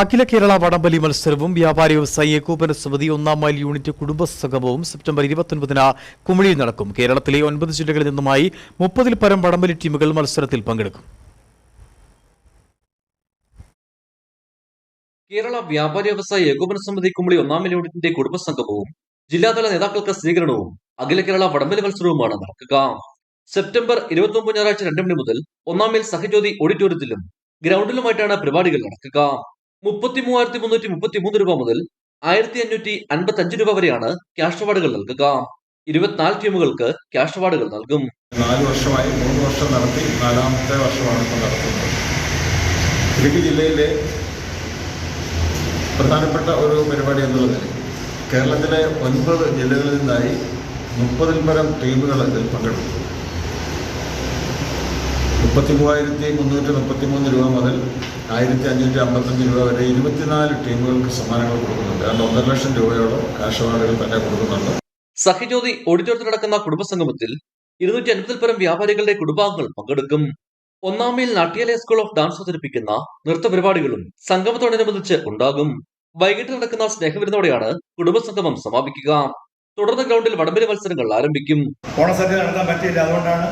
അഖില കേരള വടംവലി മത്സരവും വ്യാപാരി വ്യവസായി ഏകോപന സമിതി ഒന്നാം മൈൽ യൂണിറ്റ് കുടുംബ സംഗമവും സെപ്റ്റംബർ ഇരുപത്തൊൻപതിന് കുമിളിയിൽ നടക്കും. കേരളത്തിലെ ഒൻപത് ജില്ലകളിൽ നിന്നുമായി മുപ്പതിൽ പരം വടംവലി ടീമുകൾ മത്സരത്തിൽ പങ്കെടുക്കും. കേരള വ്യാപാരി വ്യവസായി ഏകോപന സമിതി കുമിളി ഒന്നാം മൈൽ യൂണിറ്റിന്റെ കുടുംബ സംഗമവും ജില്ലാതല നേതാക്കൾക്ക് സ്വീകരണവും അഖില കേരള വടംവലി മത്സരവുമാണ് നടക്കുക. സെപ്റ്റംബർ ഇരുപത്തി ഒമ്പത് ഞായറാഴ്ച രണ്ട് മണി മുതൽ ഒന്നാം മൈൽ സഹജ്യോതി ഓഡിറ്റോറിയത്തിലും ഗ്രൗണ്ടിലുമായിട്ടാണ് പരിപാടികൾ നടക്കുക. മുപ്പത്തി മൂവായിരത്തി മുന്നൂറ്റി മുപ്പത്തി മൂന്ന് രൂപ മുതൽ ആയിരത്തി അഞ്ഞൂറ്റി അൻപത്തി അഞ്ച് രൂപ വരെയാണ് ക്യാഷ് അവാർഡുകൾ നൽകുക. ഇരുപത്തിനാല് ടീമുകൾക്ക് ക്യാഷ് അവാർഡുകൾ നൽകും. നാല് വർഷമായി മൂന്ന് വർഷം നടത്തി നാലാമത്തെ വർഷമാണ് ഇപ്പോൾ നടത്തുന്നത്. ഇടുക്കി ജില്ലയിലെ പ്രധാനപ്പെട്ട ഒരു പരിപാടി എന്നുള്ളത് കേരളത്തിലെ ഒൻപത് ജില്ലകളിൽ നിന്നായി മുപ്പതിൽ പരം ടീമുകൾ ഇതിൽ പങ്കെടുത്തു. മുപ്പത്തി മൂവായിരത്തി മുന്നൂറ്റി മുപ്പത്തി മൂന്ന് രൂപ മുതൽ ആയിരത്തി അഞ്ഞൂറ്റി അമ്പത്തഞ്ച് രൂപ വരെ ഇരുപത്തിനാല് ടീമുകൾക്ക് സമ്മാനങ്ങൾ കൊടുക്കുന്നുണ്ട്. രണ്ട് ഒന്നര ലക്ഷം രൂപയോളം കാഷ് അവാർഡുകൾ തന്നെ കൊടുക്കുന്നുണ്ട്. സഹജ്യോതി ഓഡിറ്റോറിയത്തിൽ നടക്കുന്ന കുടുംബസംഗമത്തിൽ ഇരുന്നൂറ്റി അൻപതിൽ പരം വ്യാപാരികളുടെ കുടുംബാംഗങ്ങൾ പങ്കെടുക്കും. ഒന്നാം മേൽ നാട്യാലയ സ്കൂൾ ഓഫ് ഡാൻസ് അവതരിപ്പിക്കുന്ന നൃത്ത പരിപാടികളും സംഗമത്തോടനുബന്ധിച്ച് ഉണ്ടാകും. വൈകിട്ട് നടക്കുന്ന സ്നേഹവിരുന്നോടെയാണ് കുടുംബസംഗമം സമാപിക്കുക. തുടർന്ന് ഗ്രൗണ്ടിൽ വടംവലി മത്സരങ്ങൾ ആരംഭിക്കും. ഓണസദ്യ നടത്താൻ പറ്റിയില്ല അതുകൊണ്ടാണ്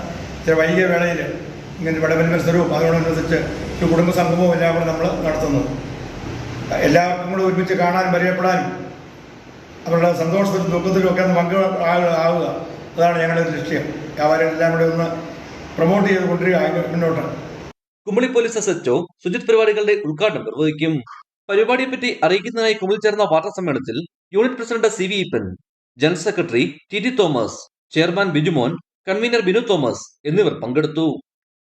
വൈകിയ വേളയിൽ ഇങ്ങനെ വടംവലി മത്സരവും അതോടനുബന്ധിച്ച് ഒരു കുടുംബ സംഗമവും എല്ലാം കൂടെ നമ്മൾ നടത്തുന്നത് എല്ലാവർക്കും കൂടെ ഒരുമിച്ച് കാണാനും പരിചയപ്പെടാനും അവരുടെ സന്തോഷത്തിലും ദുഃഖത്തിലും ഒക്കെ ഒന്ന് പങ്ക് ആവുക. അതാണ് ഞങ്ങളുടെ ഒരു ലക്ഷ്യം. വ്യാപാരികളെല്ലാം കൂടെ ഒന്ന് പ്രൊമോട്ട് ചെയ്ത് കൊണ്ടുവരിക മുന്നോട്ട്. Kumily police S H O Sujith പരിപാടികളുടെ ഉദ്ഘാടനം നിർവഹിക്കും. പരിപാടിയെപ്പറ്റി അറിയിക്കുന്നതിനായി കുമളി ചേർന്ന വാർത്താ സമ്മേളനത്തിൽ unit president C V Ippan general secretary T T Thomas chairman Bijumon convener Binu Thomas എന്നിവർ പങ്കെടുത്തു.